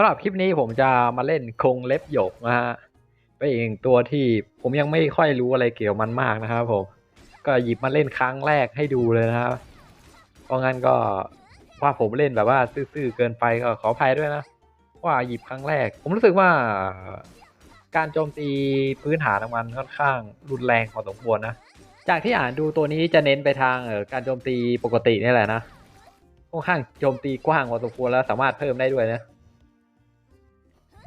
ำหรับคลิปนี้ผมจะมาเล่นคงเล็บหยกนะฮะเป็นอีกหนึ่งตัวที่ผมยังไม่ค่อยรู้อะไรเกี่ยวกับมันมากนะครับผมก็หยิบมาเล่นครั้งแรกให้ดูเลยนะครับเพราะงั้นก็ว่าผมเล่นแบบว่าซื่อๆเกินไปก็ขออภัยด้วยนะว่าหยิบครั้งแรก ผมรู้สึกว่า การโจมตีพื้นฐานของมันค่อนข้างรุนแรงพอสมควรนะจากที่อ่านดูตัวนี้จะเน้นไปทางออการโจมตีปกตินี่แหละนะค่อนข้างโจมตีกว้างพอสมควรแล้วสามารถเพิ่มได้ด้วยนะ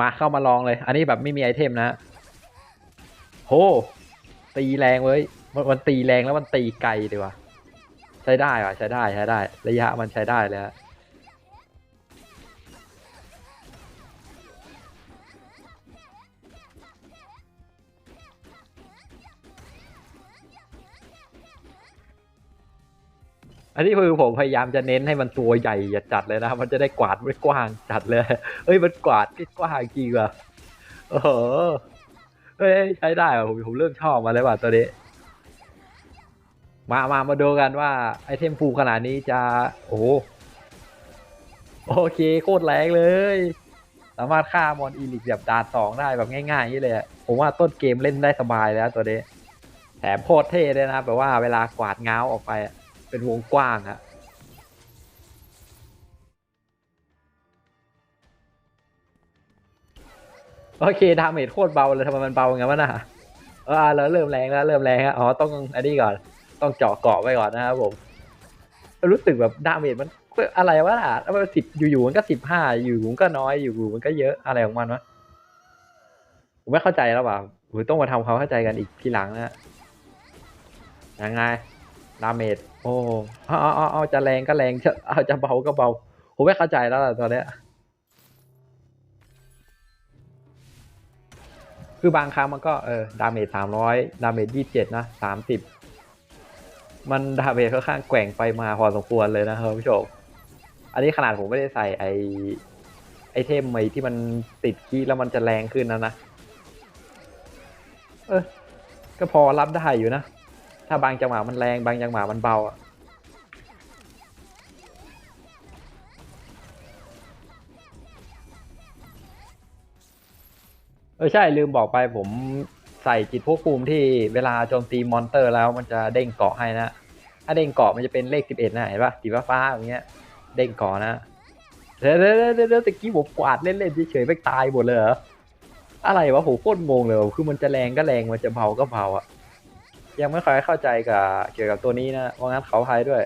มาเข้ามาลองเลย อันนี้แบบไม่มีไอเทมนะ โห ตีแรงเว้ยมันมันตีแรงแล้วมันตีไกลดีว่ะ ใช้ได้ว่ะใช้ได้ใช้ได้ ระยะมันใช้ได้เลยฮะ อันนี้คือผมพยายามจะเน้นให้มันตัวใหญ่อย่าจัดเลยนะมันจะได้กวาดไว้กว้างจัดเลยเอ้ยมันกวาดที่กว้างจริงว่ะโอ้โหเอ้ยใช้ได้ว่ะผมผมเริ่มชอบมาเลยว่ะตัวนี้ มามามาดูกันว่าไอเทมฟูขนาดนี้จะโอ้โอเคโคตรแรงเลย สามารถฆ่ามอนอีลิกแบบดาดสองได้แบบง่ายๆนี้เลยผมว่าต้นเกมเล่นได้สบายแล้วตัวนี้แถมโคตรเท่เลยนะแบบว่าเวลากวาดเงาออกไปอะ เป็นวงกว้างอะโอเคดาเมจโคตรเบาเลยทำไมมันเบาอย่างนั้นวะน่ะเออแล้วเริ่มแรงแล้วเริ่มแรงแล้วอ๋อต้องอันนี้ก่อน ต้องเจาะเกาะไว้ก่อนนะครับผมรู้สึกแบบดาเมจมันอะไรวะล่ะแล้วมันสิบอยู่ๆมันก็สิบห้าอยู่ๆมันก็น้อยอยู่ๆมันก็เยอะอะไรของมันวะผมไม่เข้าใจแล้วว่ะผมต้องมาทำความเข้าใจกันอีกทีหลังนะยังไงดาเมจ โอ้เอาเอาเอาเอาจะแรงก็แรงจะเอาจะเบาก็เบา ผมไม่เข้าใจแล้วล่ะตอนเนี้ย คือบางครั้งมันก็เออดาเมจสามร้อยดาเมจยี่สิบเจ็ดนะสามสิบมันดาเมจค่อนข้างแกว่งไปมาพอสมควรเลยนะครับผู้ชม อันนี้ขนาดผมไม่ได้ใส่ไอไอเทมใหม่ที่มันติดคีแล้วมันจะแรงขึ้นนะนะ เออก็พอรับได้อยู่นะ ถ้าบางจังหวะมันแรงบางจังหวะมันเบาอะเออใช่ลืมบอกไปผมใส่จิตควบคุมที่เวลาโจมตีมอนเตอร์แล้วมันจะเด้งเกาะให้นะ ถ้าเด้งเกาะมันจะเป็นเลขสิบเอ็ดนะเห็นปะสีฟ้าๆอย่างเงี้ย เด้งเกาะนะเดี๋ยวเดี๋ยวเดี๋ยวเดี๋ยวตะกี้ผมกวาดเล่นๆเฉยๆไปตายหมดเลยเหรออะไรวะโหโคตรงงเลย คือมันจะแรงก็แรงมันจะเบาก็เบาอะ ยังไม่ค่อยเข้าใจกับเกี่ยวกับตัวนี้นะว่างั้นเขาพายด้วย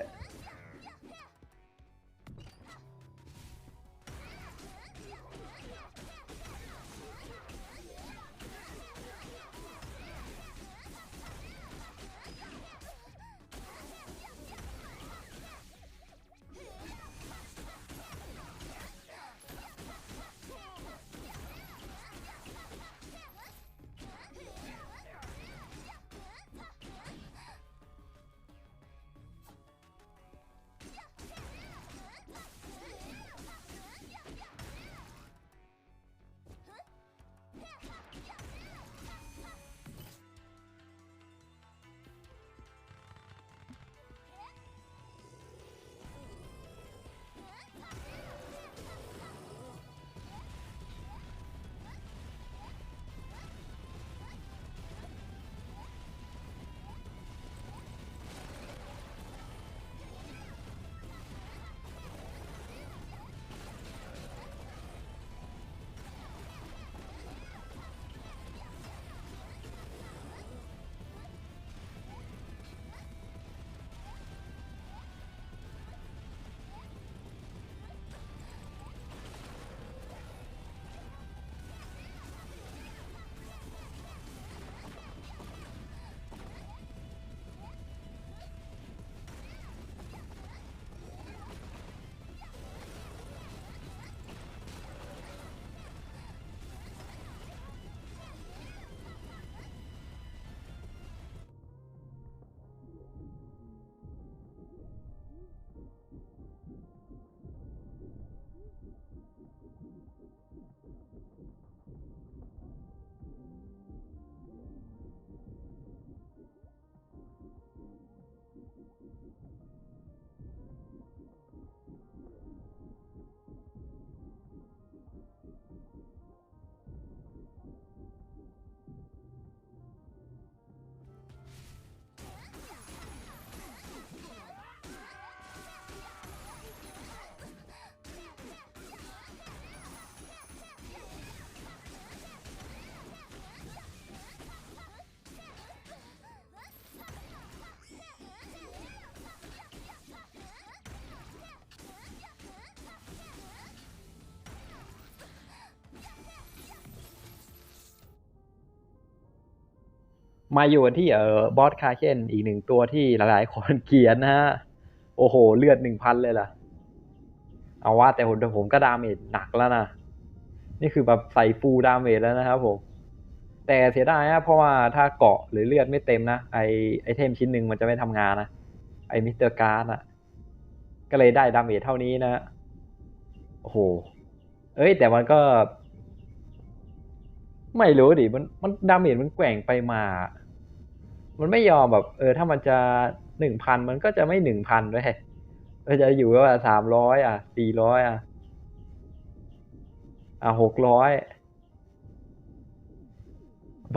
มาอยู่กันที่เอ่อบอสคาเคนอีกหนึ่งตัวที่หลาย ๆ คนเกลียดนะฮะ โอ้โห เลือดหนึ่งพันเลยล่ะ เอาว่าแต่ผมผมก็ดาเมจหนักแล้วนะ นี่คือแบบใส่ฟูดาเมจแล้วนะครับผม แต่เสียดายนะเพราะว่าถ้าเกาะหรือเลือดไม่เต็มนะ ไอไอเทมชิ้นหนึ่งมันจะไม่ทำงานนะ ไอมิสเตอร์การ์ดอะ ก็เลยได้ดาเมจเท่านี้นะ โอ้โห เอ้ย แต่มันก็ ไม่รู้ดิ มันมันดาเมจมันแกว่งไปมา มันไม่ยอมแบบ เออ ถ้ามันจะหนึ่งพันมันก็จะไม่หนึ่งพันด้วยมันจะอยู่ว่าสามร้อยอะสี่ร้อยอะ อะหกร้อย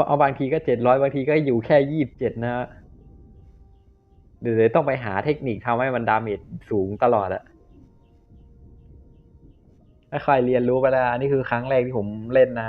เอาบางทีก็เจ็ดร้อยบางทีก็อยู่แค่ยี่สิบเจ็ดนะฮะเดี๋ยวต้องไปหาเทคนิคทำให้มันดาเมจสูงตลอดอะถ้าใครเรียนรู้ไปแล้วนี่คือครั้งแรกที่ผมเล่นนะ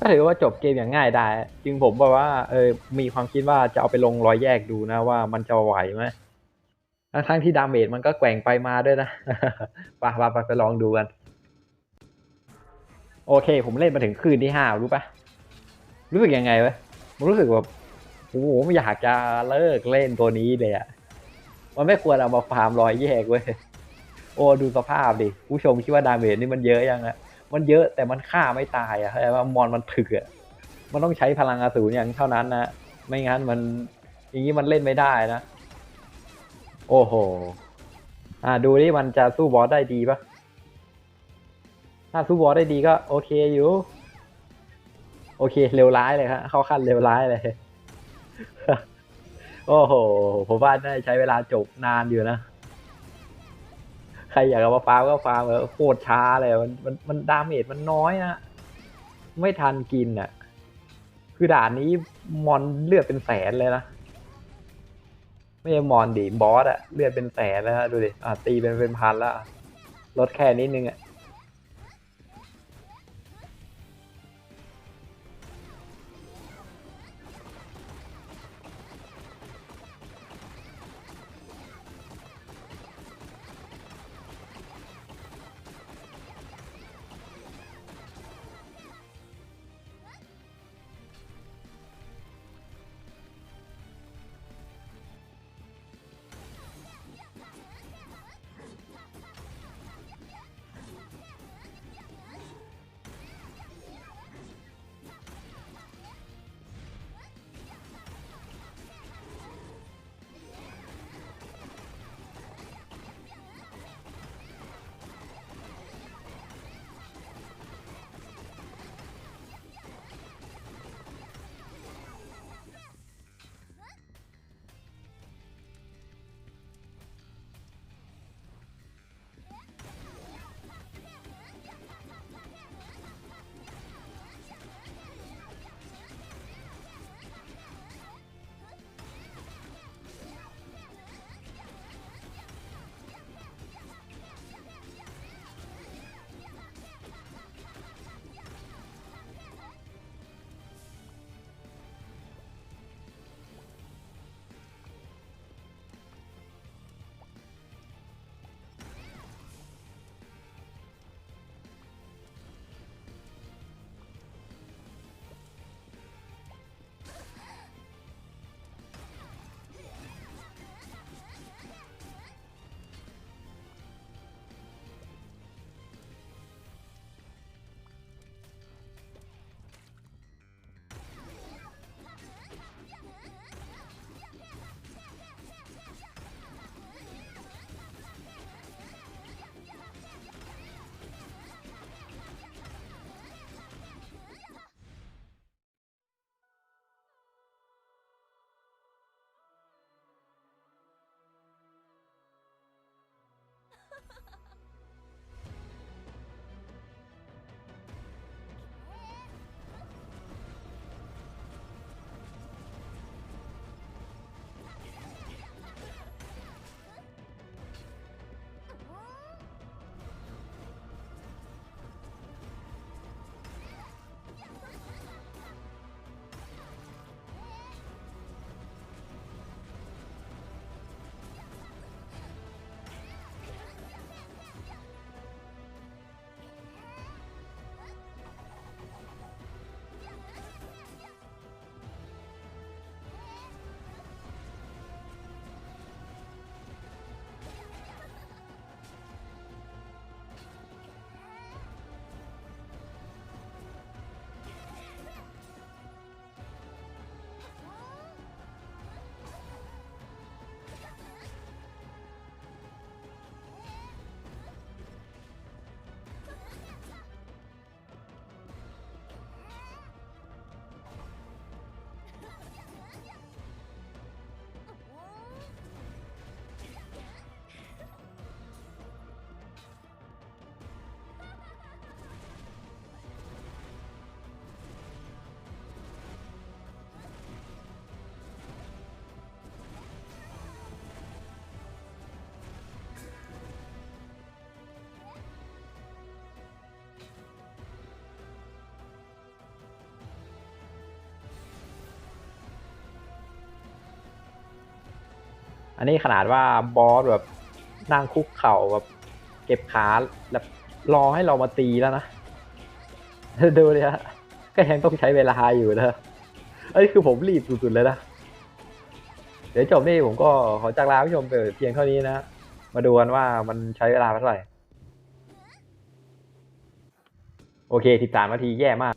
ก็ถือว่าจบเกมอย่างง่ายได้ จึงผมบอกว่า เออ มีความคิดว่าจะเอาไปลงรอยแยกดูนะว่ามันจะไหวไหมทั้งที่ดาเมจมันก็แกว่งไปมาด้วยนะไปไปไปไปลองดูกัน โอเค ผมเล่นมาถึงคืนที่ห้ารู้ปะรู้สึกยังไงวะมันรู้สึกแบบโอ้โหไม่อยากจะเลิกเล่นตัวนี้เลยอะมันไม่ควรเอามาฟาร์มรอยแยกเว้ย โอ้ดูสภาพดิ ผู้ชมคิดว่าดาเมจนี่มันเยอะยังอะ มันเยอะแต่มันฆ่าไม่ตายอะเข้าใจว่ามอนมันถึกอะมันต้องใช้พลังอสูรอย่างเท่านั้นนะ ไม่งั้นมันอย่างนี้มันเล่นไม่ได้นะ โอ้โห อ่าดูดิมันจะสู้บอสได้ดีปะถ้าสู้บอสได้ดีก็โอเคอยู่ โอเคเร็วร้ายเลยครับเข้าขั้นเร็วร้ายเลย โอ้โหผมว่าได้ใช้เวลาจบนานอยู่นะ ใครอยากเอามาฟาร์มก็ฟาร์มเออโคตรช้าเลยมันมันมันดาเมจมันน้อยนะไม่ทันกินอะ คือด่านนี้มอนเลือดเป็นแสนเลยนะไม่ใช่มอนดิบอสอะเลือดเป็นแสนแล้วดูดิอะตีเป็นเป็นพันแล้วลดแค่นิดนึงอะ อันนี้ขนาดว่าบอสแบบนั่งคุกเข่าแบบเก็บขาแบบรอให้เรามาตีแล้วนะดูเลยฮะก็ยังต้องใช้เวลาอยู่นะเอ้ยคือผมรีบสุดๆเลยนะเดี๋ยวจบนี่ผมก็ขอจากลาผู้ชมไปเพียงเท่านี้นะ มาดูกันว่ามันใช้เวลาเท่าไหร่ โอเค 13 นาทีแย่มาก